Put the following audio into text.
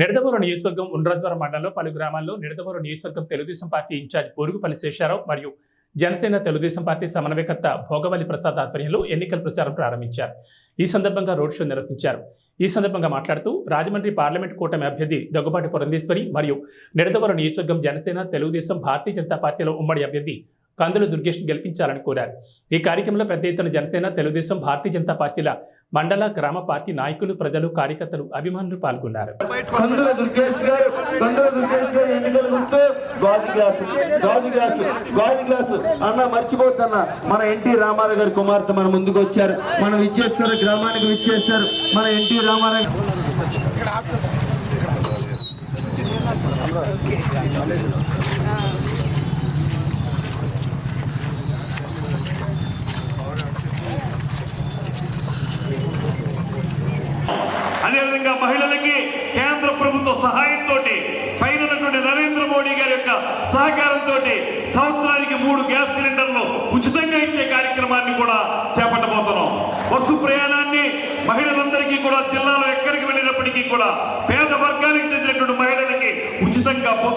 నిడదవోలు నియోజకవర్గం ఉండ్రాజ్వరం మండలంలో పలు గ్రామాల్లో నిడదవోలు నియోజకవర్గం తెలుగుదేశం పార్టీ ఇన్ఛార్జ్ పొరుగుపల్లి శేషారావు మరియు జనసేన తెలుగుదేశం పార్టీ సమన్వయకర్త భోగవల్లి ప్రసాద్ ఆధ్వర్యంలో ఎన్నికల ప్రచారం ప్రారంభించారు. ఈ సందర్భంగా రోడ్ షో నిర్వహించారు. ఈ సందర్భంగా మాట్లాడుతూ రాజమండ్రి పార్లమెంట్ కూటమి అభ్యర్థి దగ్గుబాటి పురంధేశ్వరి మరియు నిడదవరం నియోజకవర్గం జనసేన తెలుగుదేశం భారతీయ జనతా పార్టీల ఉమ్మడి అభ్యర్థి కందుల దుర్గేష్ గెలిపించాలని కోరారు. ఈ కార్యక్రమంలో పెద్ద ఎత్తున జనసేన తెలుగుదేశం భారతీయ జనతా పార్టీల మండల గ్రామ పార్టీ నాయకులు ప్రజలు కార్యకర్తలు అభిమానులు పాల్గొన్నారు. కందుల దుర్గేష్ గారు కందుల దుర్గేష్ గారు ఎన్నికల గుర్తు గాజు గ్లాసు గాజు గ్లాసు గాజు గ్లాసు. అన్న మర్చిపోద్దన్న మన ఎన్టీ రామారావు గారి కుమార్తె మన ముందుకు వచ్చారు. మనం విచ్చేస్తారు గ్రామానికి విచ్చేస్తారు. మన ఎన్టీ రామారావు అదేవిధంగా మహిళలకి కేంద్ర ప్రభుత్వ సహాయంతో పైన నరేంద్ర మోడీ గారి యొక్క సహకారంతో సంవత్సరానికి మూడు గ్యాస్ సిలిండర్లు ఉచితంగా ఇచ్చే కార్యక్రమాన్ని కూడా చేపట్టబోతున్నాం. బస్సు ప్రయాణాన్ని మహిళలందరికీ కూడా జిల్లాలో ఎక్కడికి వెళ్ళినప్పటికీ కూడా పేద వర్గానికి చెందినటువంటి మహిళలకి ఉచితంగా బస్సు